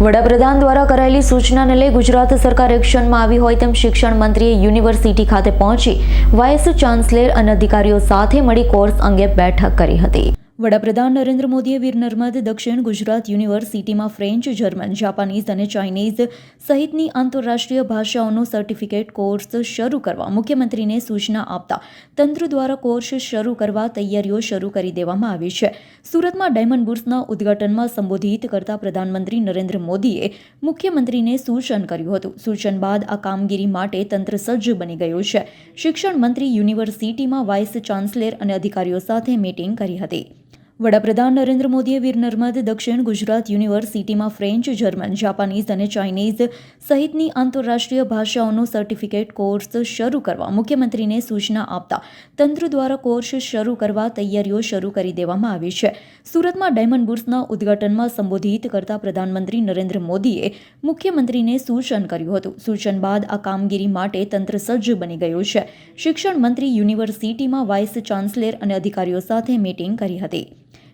વડાપ્રધાન દ્વારા કરાયેલી સૂચનાને લઈ ગુજરાત સરકાર એક્શનમાં આવી હોય તેમ શિક્ષણ મંત્રીએ યુનિવર્સિટી ખાતે પહોંચી વાઇસ ચાન્સેલર અને અધિકારીઓ સાથે મળી કોર્સ અંગે બેઠક કરી હતી. વડાપ્રધાન નરેન્દ્ર મોદીએ વીર નર્મદ દક્ષિણ ગુજરાત યુનિવર્સિટીમાં ફ્રેન્ચ, જર્મન, જાપાનીઝ અને ચાઇનીઝ સહિતની આંતરરાષ્ટ્રીય ભાષાઓનો સર્ટિફિકેટ કોર્સ શરૂ કરવા મુખ્યમંત્રીને સૂચના આપતા તંત્ર દ્વારા કોર્સ શરૂ કરવા તૈયારીઓ શરૂ કરી દેવામાં આવી છે. સુરતમાં ડાયમંડ બુર્સના ઉદ્ઘાટનમાં સંબોધિત કરતા પ્રધાનમંત્રી નરેન્દ્ર મોદીએ મુખ્યમંત્રીને સૂચન કર્યું હતું. સૂચન બાદ આ કામગીરી માટે તંત્ર સજ્જ બની ગયું છે. શિક્ષણ મંત્રી યુનિવર્સિટીમાં વાઇસ ચાન્સેલર અને અધિકારીઓ સાથે મીટિંગ કરી હતી. વડાપ્રધાન નરેન્દ્ર મોદીએ વીર નર્મદ, દક્ષિણ ગુજરાત યુનિવર્સિટીમાં ફ્રેન્ચ, જર્મન, જાપાનીઝ અને ચાઇનીઝ સહિતની આંતરરાષ્ટ્રીય ભાષાઓનો સર્ટિફિકેટ કોર્સ શરૂ કરવા મુખ્યમંત્રીને સૂચના આપતા તંત્ર દ્વારા કોર્સ શરૂ કરવા તૈયારીઓ શરૂ કરી દેવામાં આવી છે. સુરતમાં ડાયમંડ બુર્સના ઉદ્ઘાટનમાં સંબોધિત કરતા પ્રધાનમંત્રી નરેન્દ્ર મોદીએ મુખ્યમંત્રીને સૂચન કર્યું હતું. સૂચન બાદ આ કામગીરી માટે તંત્ર સજ્જ બની ગયું છે. શિક્ષણ મંત્રી યુનિવર્સિટીમાં વાઇસ ચાન્સેલર અને અધિકારીઓ સાથે મીટિંગ કરી હતી.